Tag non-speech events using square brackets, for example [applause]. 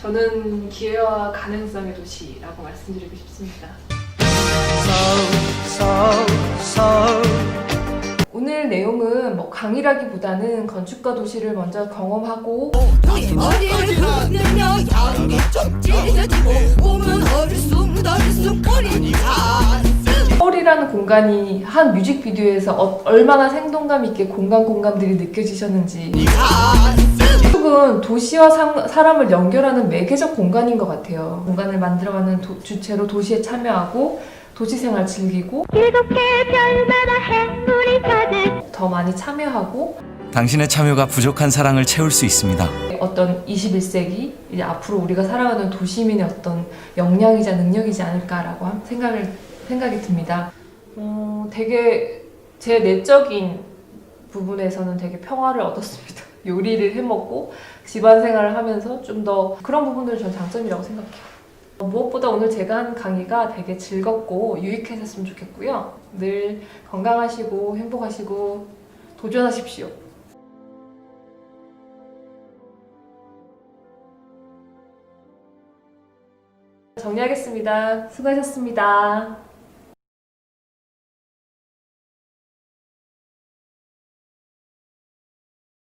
저는 기회와 가능성의 도시라고 말씀드리고 싶습니다. 오늘 내용은 뭐 강의라기보다는 건축가 도시를 먼저 경험하고 서울이라는 공간이 한 뮤직비디오에서 어- 얼마나 생동감 있게 공간 공감들이 느껴지셨는지 도시와 상- 사람을 연결하는 매개적 공간인 것 같아요. 공간을 만들어가는 도- 주체로 도시에 참여하고 도시 생활 즐기고 더 많이 참여하고 당신의 참여가 부족한 사랑을 채울 수 있습니다. 어떤 21세기 이제 앞으로 우리가 살아가는 도시민의 어떤 역량이자 능력이지 않을까라고 한- 생각을 생각이 듭니다. 어, 되게 제 내적인 부분에서는 되게 평화를 얻었습니다. [laughs] 요리를 해먹고 집안 생활을 하면서 좀 더 그런 부분들을 전 장점이라고 생각해요. 어, 무엇보다 오늘 제가 한 강의가 되게 즐겁고 유익했으면 좋겠고요. 늘 건강하시고 행복하시고 도전하십시오. 정리하겠습니다. 수고하셨습니다.